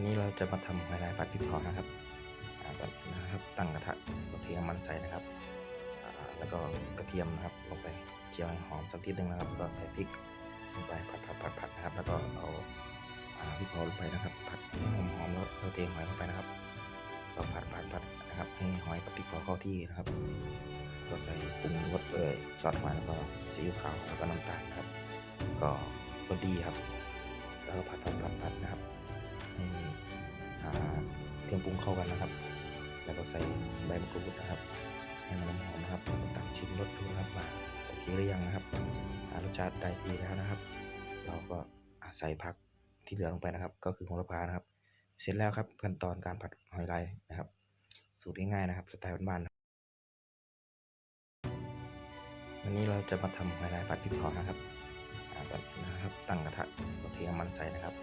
วันนี้เราจะมาทำหอยลายผัดพริกเผานะครับก่อนนะครับตั้งกระทะก็เทน้ำมันใส่นะครับ แล้วก็กระเทียมนะครับลงไปเจียวให้หอมสักทีหนึ่งนะครับก็ใส่พริกลงไปผัดผัดผัดผัดนะครับ แล้วก็เอาพริกเผาลงไปนะครับ ผัดให้หอมหอมแล้วเราเทหอยลงไปนะครับก็ผัดผัดผัดนะครับให้หอยกับพริกเผาเข้าที่นะครับ ก็ใส่ปรุงรสเอ่ยซอสหอยแล้วก็ซีอิ๊วขาวแล้วก็น้ำตาลครับ ก็รสดีครับ แล้วก็ผัดผัดผัดผัดนะครับ เครื่องปรุงเข้ากันนะครับ แล้วก็ใส่ใบมะกรูดนะครับ ให้มันหอมนะครับแล้วตักชิมรสดูนะครับว่าโอเคหรือยังนะครับอ่ารสชาติได้ดีแล้วนะครับ เราก็าใส่ผักที่เหลือลงไปนะครับ ก็คือโหระพานะครับ เสร็จแล้วครับขั้นตอนการผัดหอยลายนะครับ สูตรง่ายๆนะครับ สไตล์บ้านๆวันนี้เราจะมาทำหอยลายผัดพริกเผานะครับก่อนนะครับ ตั้งกระทะก็เทน้ำมันใส่นะครับ